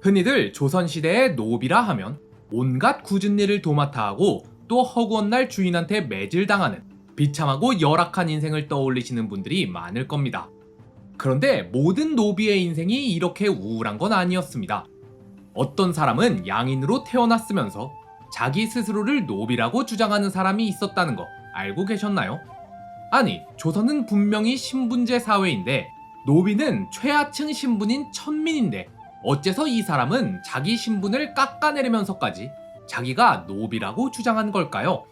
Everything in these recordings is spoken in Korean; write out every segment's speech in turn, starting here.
흔히들 조선시대의 노비라 하면 온갖 굳은 일을 도맡아 하고 또 허구한 날 주인한테 매질당하는 비참하고 열악한 인생을 떠올리시는 분들이 많을 겁니다. 그런데 모든 노비의 인생이 이렇게 우울한 건 아니었습니다. 어떤 사람은 양인으로 태어났으면서 자기 스스로를 노비라고 주장하는 사람이 있었다는 거 알고 계셨나요? 아니, 조선은 분명히 신분제 사회인데 노비는 최하층 신분인 천민인데 어째서 이 사람은 자기 신분을 깎아내리면서까지 자기가 노비라고 주장한 걸까요?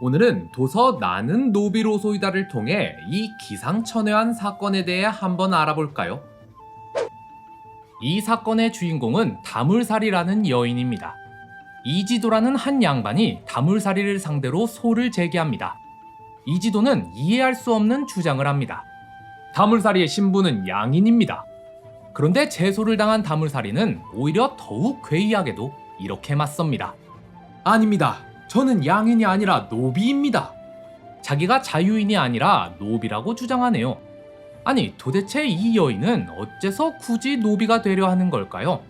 오늘은 도서 나는 노비로 소이다를 통해 이 기상천외한 사건에 대해 한번 알아볼까요? 이 사건의 주인공은 다물살이라는 여인입니다. 이지도라는 한 양반이 다물살이를 상대로 소를 제기합니다. 이지도는 이해할 수 없는 주장을 합니다. 다물살이의 신부는 양인입니다. 그런데 제소를 당한 다물살이는 오히려 더욱 괴이하게도 이렇게 맞섭니다. 아닙니다. 저는 양인이 아니라 노비입니다. 자기가 자유인이 아니라 노비라고 주장하네요. 아니, 도대체 이 여인은 어째서 굳이 노비가 되려 하는 걸까요?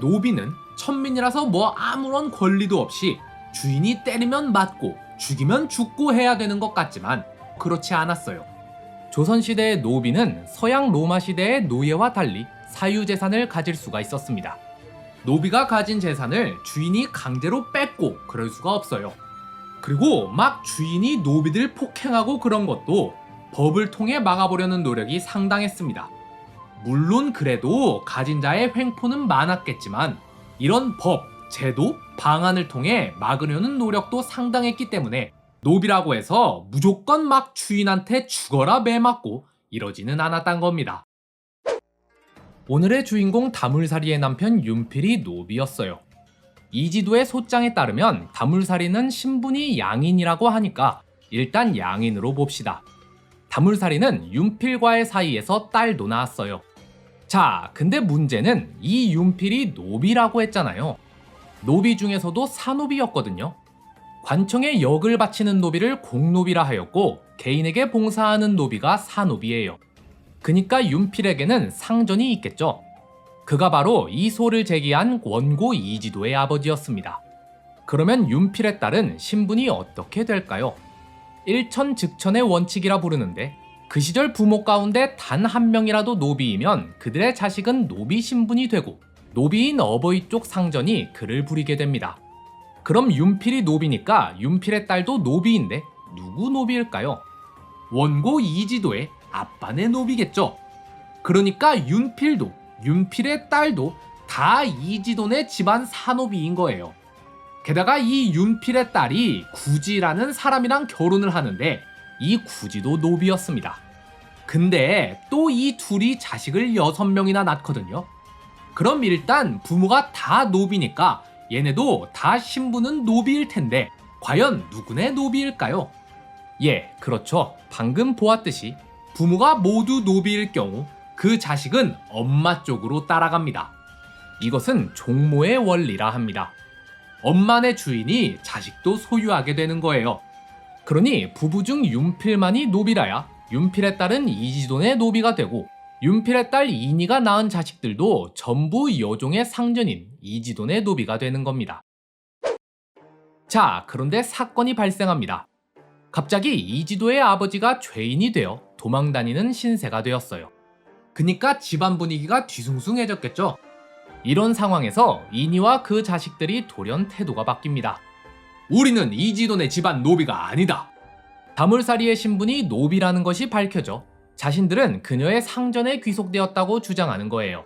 노비는 천민이라서 뭐 아무런 권리도 없이 주인이 때리면 맞고 죽이면 죽고 해야 되는 것 같지만 그렇지 않았어요. 조선시대의 노비는 서양 로마 시대의 노예와 달리 사유재산을 가질 수가 있었습니다. 노비가 가진 재산을 주인이 강제로 뺏고 그럴 수가 없어요. 그리고 막 주인이 노비들 폭행하고 그런 것도 법을 통해 막아보려는 노력이 상당했습니다. 물론 그래도 가진 자의 횡포는 많았겠지만 이런 법, 제도, 방안을 통해 막으려는 노력도 상당했기 때문에 노비라고 해서 무조건 막 주인한테 죽어라 매 맞고 이러지는 않았단 겁니다. 오늘의 주인공 다물살이의 남편 윤필이 노비였어요. 이지도의 소장에 따르면 다물살이는 신분이 양인이라고 하니까 일단 양인으로 봅시다. 다물살이는 윤필과의 사이에서 딸도 낳았어요. 자, 근데 문제는 이 윤필이 노비라고 했잖아요. 노비 중에서도 사노비였거든요. 관청에 역을 바치는 노비를 공노비라 하였고 개인에게 봉사하는 노비가 사노비예요. 그니까 윤필에게는 상전이 있겠죠. 그가 바로 이 소를 제기한 원고 이지도의 아버지였습니다. 그러면 윤필의 딸은 신분이 어떻게 될까요? 일천 즉천의 원칙이라 부르는데 그 시절 부모 가운데 단 한 명이라도 노비이면 그들의 자식은 노비 신분이 되고 노비인 어버이 쪽 상전이 그를 부리게 됩니다. 그럼 윤필이 노비니까 윤필의 딸도 노비인데 누구 노비일까요? 원고 이지도의 아빠네 노비겠죠. 그러니까 윤필도 윤필의 딸도 다 이지도네 집안 사노비인 거예요. 게다가 이 윤필의 딸이 구지라는 사람이랑 결혼을 하는데 이 구지도 노비였습니다. 근데 또 이 둘이 자식을 여섯 명이나 낳거든요. 그럼 일단 부모가 다 노비니까 얘네도 다 신부는 노비일 텐데 과연 누구네 노비일까요? 예, 그렇죠. 방금 보았듯이 부모가 모두 노비일 경우 그 자식은 엄마 쪽으로 따라갑니다. 이것은 종모의 원리라 합니다. 엄마네 주인이 자식도 소유하게 되는 거예요. 그러니 부부 중 윤필만이 노비라야 윤필의 딸은 이지돈의 노비가 되고 윤필의 딸 이니가 낳은 자식들도 전부 여종의 상전인 이지돈의 노비가 되는 겁니다. 자, 그런데 사건이 발생합니다. 갑자기 이지도의 아버지가 죄인이 되어 도망 다니는 신세가 되었어요. 그니까 집안 분위기가 뒤숭숭해졌겠죠. 이런 상황에서 이니와 그 자식들이 돌연 태도가 바뀝니다. 우리는 이지돈의 집안 노비가 아니다. 다물살이의 신분이 노비라는 것이 밝혀져 자신들은 그녀의 상전에 귀속되었다고 주장하는 거예요.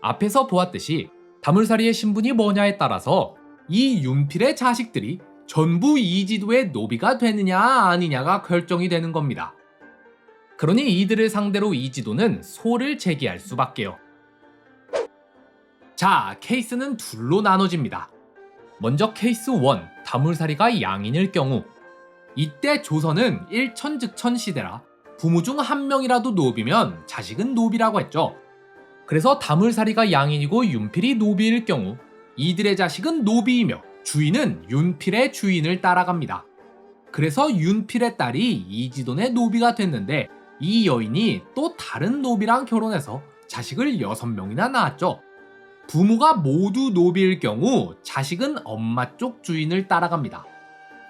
앞에서 보았듯이 다물살이의 신분이 뭐냐에 따라서 이 윤필의 자식들이 전부 이지도의 노비가 되느냐 아니냐가 결정이 되는 겁니다. 그러니 이들을 상대로 이지도는 소를 제기할 수밖에요. 자, 케이스는 둘로 나눠집니다. 먼저 케이스 1, 다물살이가 양인일 경우 이때 조선은 일천즉천 시대라 부모 중 한 명이라도 노비면 자식은 노비라고 했죠. 그래서 다물살이가 양인이고 윤필이 노비일 경우 이들의 자식은 노비이며 주인은 윤필의 주인을 따라갑니다. 그래서 윤필의 딸이 이지돈의 노비가 됐는데 이 여인이 또 다른 노비랑 결혼해서 자식을 6명이나 낳았죠. 부모가 모두 노비일 경우 자식은 엄마 쪽 주인을 따라갑니다.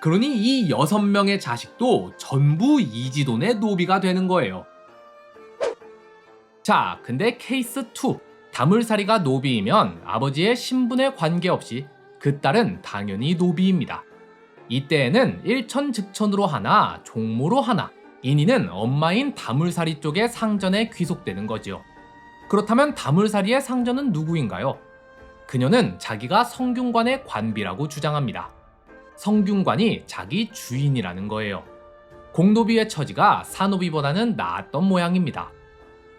그러니 이 6명의 자식도 전부 이지돈의 노비가 되는 거예요. 자, 근데 케이스 2. 다물살이가 노비이면 아버지의 신분에 관계없이 그 딸은 당연히 노비입니다. 이때에는 일천즉천으로 하나, 종모로 하나, 인이는 엄마인 다물살이 쪽의 상전에 귀속되는 거지요. 그렇다면 다물살이의 상전은 누구인가요? 그녀는 자기가 성균관의 관비라고 주장합니다. 성균관이 자기 주인이라는 거예요. 공노비의 처지가 사노비보다는 나았던 모양입니다.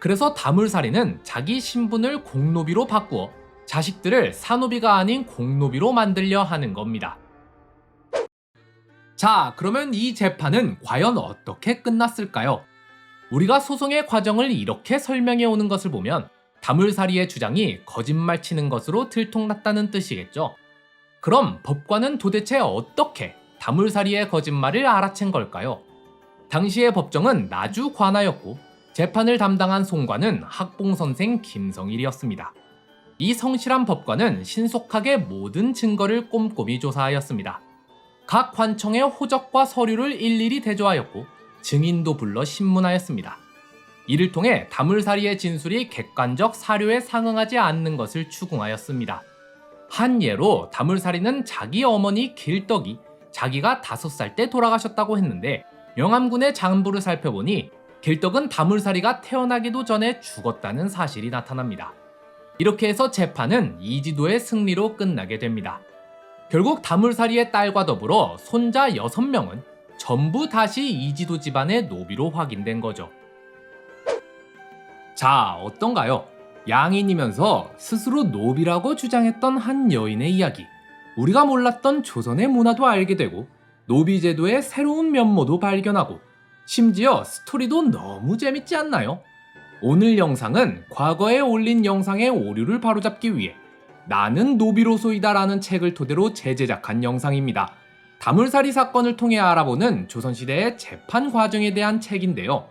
그래서 다물살이는 자기 신분을 공노비로 바꾸어 자식들을 사노비가 아닌 공노비로 만들려 하는 겁니다. 자, 그러면 이 재판은 과연 어떻게 끝났을까요? 우리가 소송의 과정을 이렇게 설명해 오는 것을 보면 다물살이의 주장이 거짓말 치는 것으로 들통났다는 뜻이겠죠. 그럼 법관은 도대체 어떻게 다물살이의 거짓말을 알아챈 걸까요? 당시의 법정은 나주 관하였고 재판을 담당한 송관은 학봉선생 김성일이었습니다. 이 성실한 법관은 신속하게 모든 증거를 꼼꼼히 조사하였습니다. 각 관청의 호적과 서류를 일일이 대조하였고 증인도 불러 신문하였습니다. 이를 통해 다물살이의 진술이 객관적 사료에 상응하지 않는 것을 추궁하였습니다. 한 예로 다물살이는 자기 어머니 길떡이 자기가 다섯 살 때 돌아가셨다고 했는데 영암군의 장부를 살펴보니 길떡은 다물살이가 태어나기도 전에 죽었다는 사실이 나타납니다. 이렇게 해서 재판은 이지도의 승리로 끝나게 됩니다. 결국 다물살이의 딸과 더불어 손자 6명은 전부 다시 이지도 집안의 노비로 확인된 거죠. 자, 어떤가요? 양인이면서 스스로 노비라고 주장했던 한 여인의 이야기. 우리가 몰랐던 조선의 문화도 알게 되고 노비 제도의 새로운 면모도 발견하고 심지어 스토리도 너무 재밌지 않나요? 오늘 영상은 과거에 올린 영상의 오류를 바로잡기 위해 나는 노비로소이다 라는 책을 토대로 재제작한 영상입니다. 다물살이 사건을 통해 알아보는 조선시대의 재판 과정에 대한 책인데요.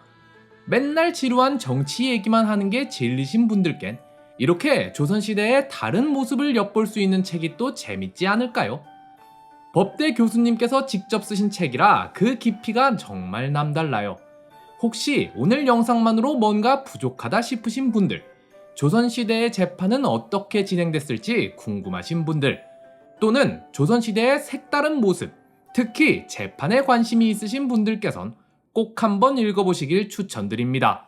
맨날 지루한 정치 얘기만 하는 게 질리신 분들겐 이렇게 조선시대의 다른 모습을 엿볼 수 있는 책이 또 재밌지 않을까요? 법대 교수님께서 직접 쓰신 책이라 그 깊이가 정말 남달라요. 혹시 오늘 영상만으로 뭔가 부족하다 싶으신 분들, 조선시대의 재판은 어떻게 진행됐을지 궁금하신 분들, 또는 조선시대의 색다른 모습, 특히 재판에 관심이 있으신 분들께선 꼭 한번 읽어보시길 추천드립니다.